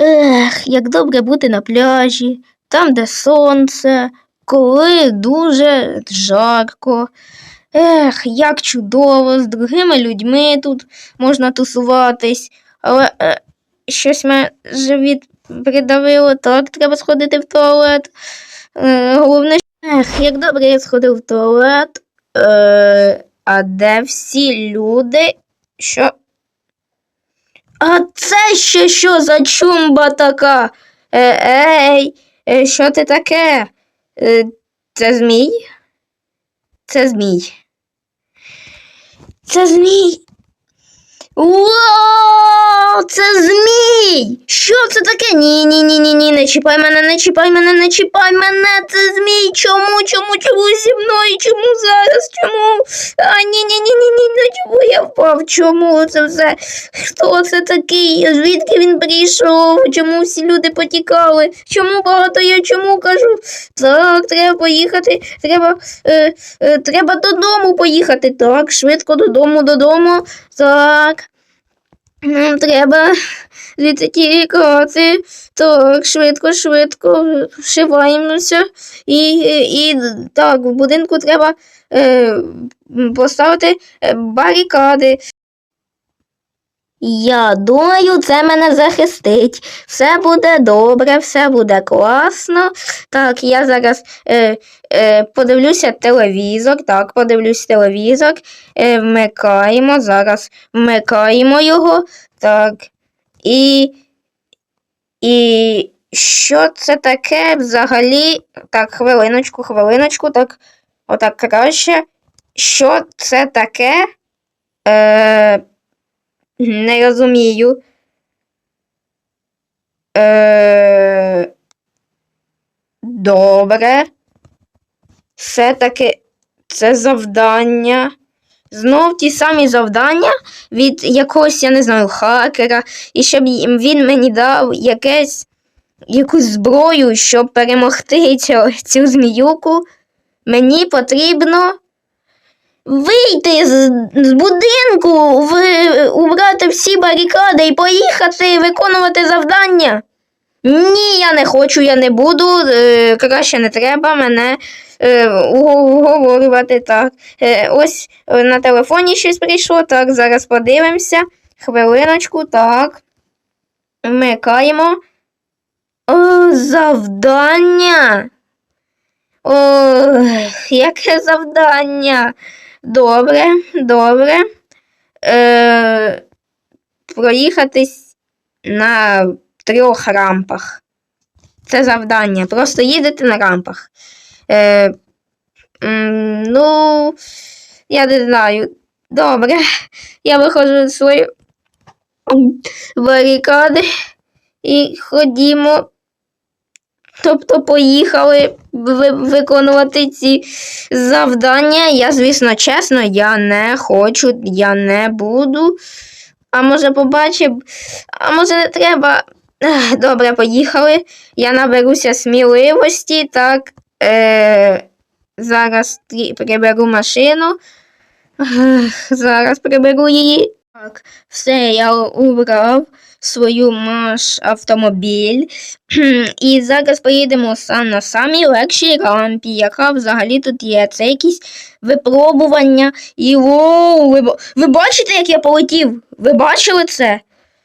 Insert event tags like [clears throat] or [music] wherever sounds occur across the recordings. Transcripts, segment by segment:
Ех, як добре бути на пляжі, там, де сонце, коли дуже жарко. Ех, як чудово, з другими людьми тут можна тусуватись, але е, щось мене живіт придавило, так, треба сходити в туалет. Е, головне, ех, як добре я сходив в туалет. Е, а де всі люди, що а це ще що за чумба така? Е, ей, е, що ти таке? Е, це змій? Це змій. Це змій. Вау, це змій! Що це таке? Ні, ні, ні, ні, ні, не чіпай мене, не чіпай мене, не чіпай мене, це змій. Чому, чому, чому зі мною? Чому зараз? Чому? А ні, ні, ні, ні, ні, чому я впав? Чому це все? Хто це такий? Звідки він прийшов? Чому всі люди потікали? Чому багато я чому кажу? Так, треба поїхати. Треба, е, е, треба додому поїхати. Так, швидко додому, додому. Так. Нам треба звідси кроти, Так, швидко, швидко вшиваємося. І, і так, в будинку треба е, поставити е, барикади. Я думаю, це мене захистить. Все буде добре, все буде класно. Так, я зараз е, е, подивлюся телевізор. Так, подивлюсь телевізор. Е, вмикаємо, зараз вмикаємо його. Так. І. І що це таке взагалі? Так, хвилиночку, хвилиночку, так. Отак краще. Що це таке? Е, не розумію. Е, добре. Все-таки це завдання. Знов ті самі завдання від якогось, я не знаю, хакера, і щоб він мені дав якесь, якусь зброю, щоб перемогти цю, цю зміюку. Мені потрібно вийти з, з будинку, в, убрати всі барикади і поїхати виконувати завдання. Ні, я не хочу, я не буду. Е, краще не треба мене е, уговорювати так. Е, ось е, на телефоні щось прийшло. Так, зараз подивимося. Хвилиночку, так. Вмикаємо. О, завдання. О, яке завдання? Добре, добре. Е, проїхатись на трьох рампах. Це завдання. Просто їдете на рампах. Е, ну, я не знаю. Добре. Я виходжу з своєї барикади і ходімо. Тобто поїхали виконувати ці завдання. Я, звісно, чесно, я не хочу, я не буду. А може побачив, а може не треба. Добре, поїхали. Я наберуся сміливості, так. Е, зараз приберу машину. Зараз приберу її. Так, все, я убрав свою маш автомобіль. [clears throat] І зараз поїдемо на самій легшій рампі, яка взагалі тут є. Це якісь випробування. І воу, ви, ви бачите, як я полетів? Ви бачили це?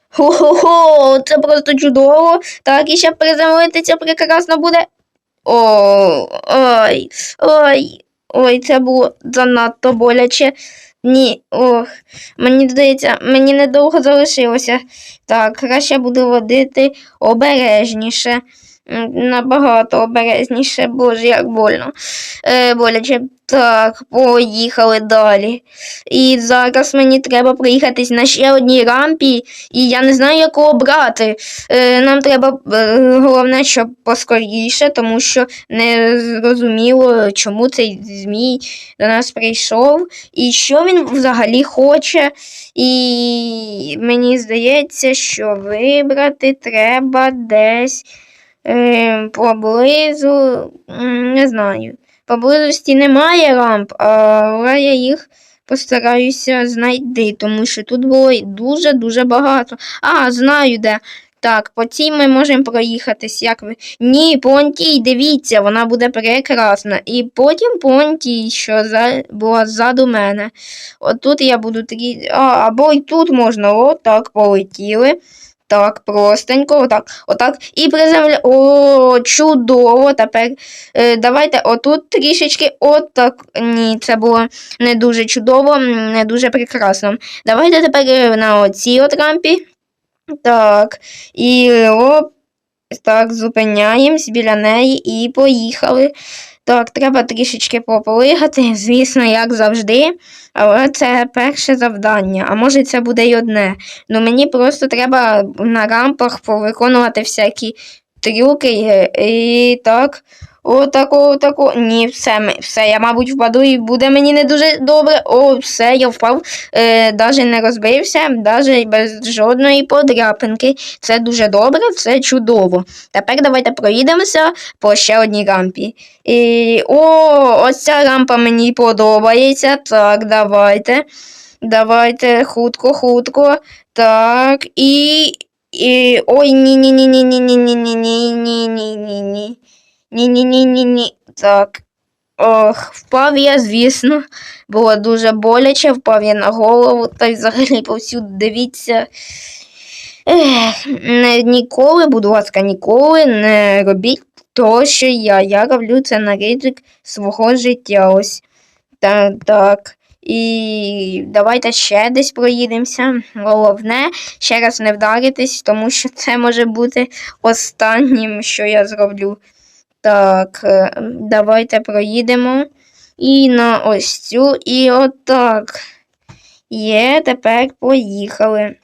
Хо-хо-хо, це просто чудово. Так, і ще приземлитися прекрасно буде. О, ой, ой, ой, це було занадто боляче. Ні, ох, мені здається, мені недовго залишилося. Так, краще буду водити обережніше. Набагато обережніше, боже, як больно. Е, боляче. Так, поїхали далі. І зараз мені треба проїхатись на ще одній рампі, і я не знаю, яку обрати. Е, нам треба е, головне, щоб поскоріше, тому що не зрозуміло, чому цей змій до нас прийшов, і що він взагалі хоче. І мені здається, що вибрати треба десь е, поблизу, не знаю. Поблизості немає рамп, але я їх постараюся знайти, тому що тут було дуже-дуже багато. А, знаю де. Так, по цій ми можемо проїхатись. Як ви. Ні, понтій, дивіться, вона буде прекрасна. І потім понтій, що за... була ззаду мене. Отут я буду такі. А, або і тут можна. Отак полетіли. Так, простенько, отак, отак. І приземля. О, чудово. Тепер е, давайте отут трішечки. Отак. Ні, це було не дуже чудово, не дуже прекрасно. Давайте тепер е, на оцій от рампі. Так. І оп. Так, зупиняємось біля неї і поїхали. Так, треба трішечки пополигати, звісно, як завжди. Але це перше завдання. А може це буде й одне. Ну мені просто треба на рампах повиконувати всякі трюки. е, І так. Отако, отако. Ні, все, все, я, мабуть, впаду і буде мені не дуже добре. О, все, я впав. Е, даже не розбився, даже без жодної подряпинки. Це дуже добре, це чудово. Тепер давайте проїдемося по ще одній рампі. І, о, ось ця рампа мені подобається. Так, давайте. Давайте хутко, хутко. Так, і. І ой, ні, ні, ні, ні, ні, ні, ні, ні, ні, ні, ні, ні, ні. Ні, ні, ні, ні, ні. Так. Ох, впав я, звісно. Було дуже боляче, впав я на голову, та й взагалі повсюди дивіться. Ех, не, ніколи, будь ласка, ніколи не робіть того, що я. Я роблю це на ризик свого життя. Ось. Так, так. І давайте ще десь проїдемося. Головне, ще раз не вдаритись, тому що це може бути останнім, що я зроблю. Так, е, давайте проїдемо. І на ось цю, і отак. Є, тепер поїхали.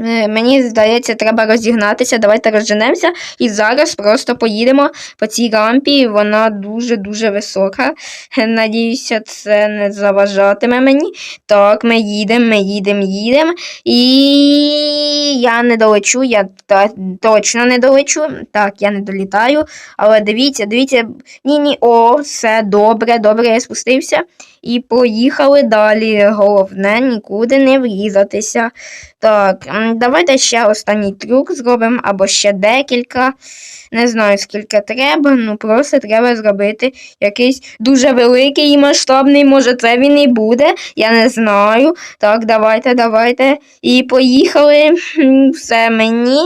Е, Мені здається, треба розігнатися. Давайте розженемося. І зараз просто поїдемо по цій рампі. Вона дуже-дуже висока. Надіюся, це не заважатиме мені. Так, ми їдемо, ми їдемо, їдемо. І я не долечу, я та, точно не долечу. Так, я не долітаю. Але дивіться, дивіться. Ні-ні, о, все добре, добре, я спустився. І поїхали далі. Головне нікуди не врізатися. Так, давайте ще останній трюк зробимо, або ще декілька. Не знаю, скільки треба, ну просто треба зробити якийсь дуже великий і масштабний. Може, це він і буде. Я не знаю. Так, давайте, давайте. І поїхали. Все мені.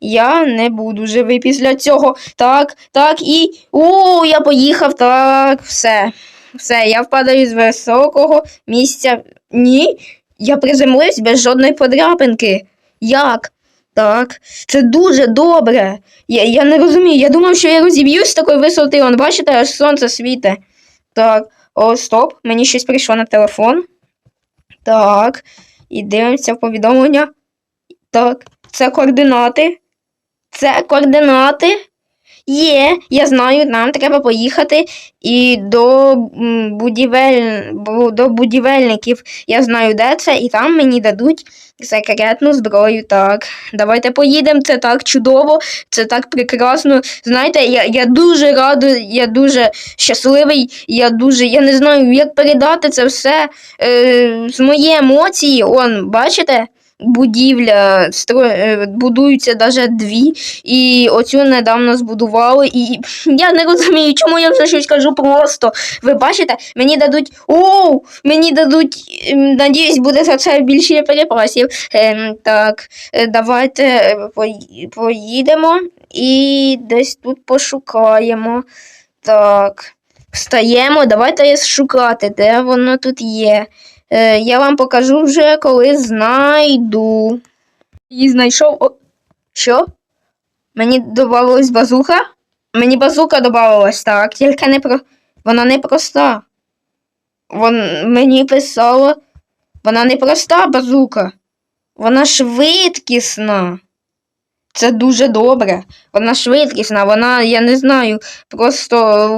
Я не буду живий після цього. Так, так, і. О, я поїхав. Так, все. Все, я впадаю з високого місця. Ні, я приземлився без жодної подряпинки. Як? Так, це дуже добре. Я, я не розумію. Я думав, що я розіб'юсь з такої висоти. Он, бачите, аж сонце світе. Так, о, стоп, мені щось прийшло на телефон. Так, і дивимося в повідомлення. Так, це координати. Це координати. Є, я знаю, нам треба поїхати і до будівель... до будівельників. Я знаю, де це, і там мені дадуть секретну зброю. Так, давайте поїдемо. Це так чудово, це так прекрасно. Знаєте, я, я дуже радий, я дуже щасливий, я дуже. Я не знаю, як передати це все е, з мої емоції. Он, бачите? Будівля е, будуються навіть дві, і оцю недавно збудували. І я не розумію, чому я вже щось кажу просто. Ви бачите, мені дадуть. Оу! Мені дадуть. ем, Надіюсь, буде за це більше перепросів. Ем, так, е, давайте е, поїдемо і десь тут пошукаємо. Так. Встаємо, давайте шукати, де воно тут є. Е, я вам покажу вже, коли знайду. Її знайшов. О, що? Мені додавалась базука? Мені базука додавалась, так, тільки не про. Вона не проста. Вон мені писало. Вона не проста базука. Вона швидкісна. Це дуже добре. Вона швидкісна, вона, я не знаю, просто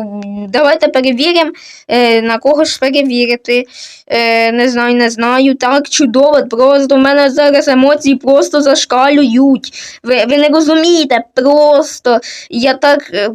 давайте перевіримо, е, на кого ж перевірити. Е, не знаю, не знаю. Так, чудово, просто в мене зараз емоції просто зашкалюють. Ви, ви не розумієте, просто я так е,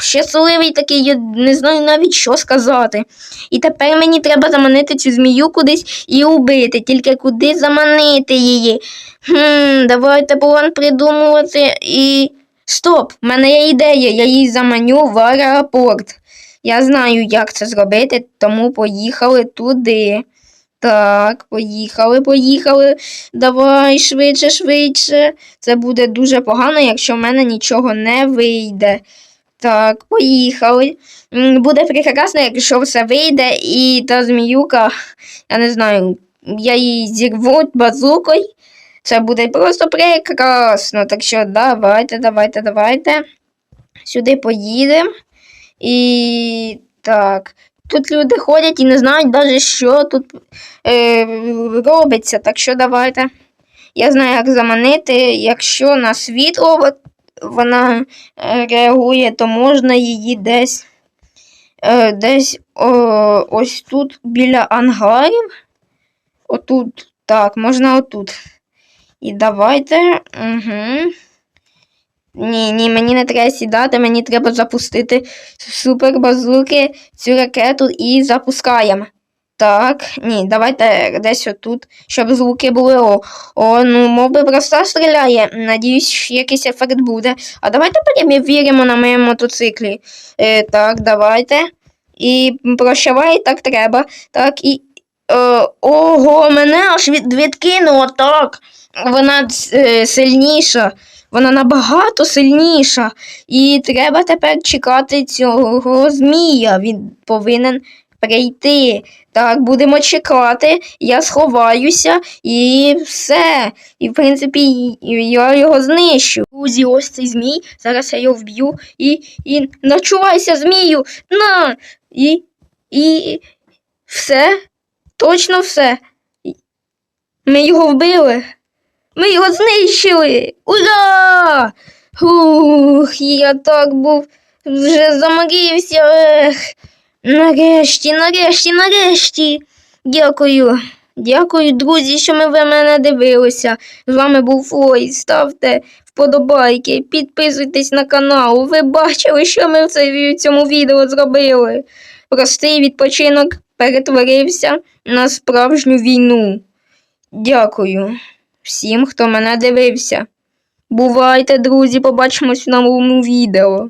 щасливий такий, я не знаю навіть що сказати. І тепер мені треба заманити цю змію кудись і убити. Тільки куди заманити її? Хм, давайте план придумувати і. Стоп! В мене є ідея, я її заманю в аеропорт. Я знаю, як це зробити, тому поїхали туди. Так, поїхали, поїхали. Давай швидше, швидше. Це буде дуже погано, якщо в мене нічого не вийде. Так, поїхали. Буде прекрасно, якщо все вийде, і та зміюка, я не знаю, я її зірву базукою. Це буде просто прекрасно. Так що давайте, давайте, давайте. Сюди поїдемо. І так. Тут люди ходять і не знають навіть, що тут е, робиться. Так що давайте. Я знаю, як заманити. Якщо на світло вона е, реагує, то можна її десь, е, десь о, ось тут біля ангарів. Отут. Так, можна отут. І давайте. Угу. Ні, ні, мені не треба сідати, мені треба запустити супербазуки, цю ракету і запускаємо. Так, ні, давайте десь отут, щоб звуки були. О, о ну, мов би просто стріляє. Надіюсь, якийсь ефект буде. А давайте перевіримо на моєму мотоциклі. Е, так, давайте. І прощавай, так треба. Так, і. Е, ого, мене аж від, відкинуло так. Вона е, сильніша. Вона набагато сильніша. І треба тепер чекати цього змія. Він повинен прийти. Так, будемо чекати. Я сховаюся і все. І, в принципі, я його знищу. Друзі, ось цей змій. Зараз я його вб'ю і, і начувайся, змію. На! І, і все. Точно все. Ми його вбили. Ми його знищили. Ура! Ух, я так був вже заморився. Ех. Нарешті, нарешті, нарешті. Дякую. Дякую, друзі, що ми ви мене дивилися. З вами був Фой. Ставте вподобайки, підписуйтесь на канал. Ви бачили, що ми в цьому відео зробили. Простий відпочинок перетворився на справжню війну. Дякую всім, хто мене дивився. Бувайте, друзі, побачимось в новому відео.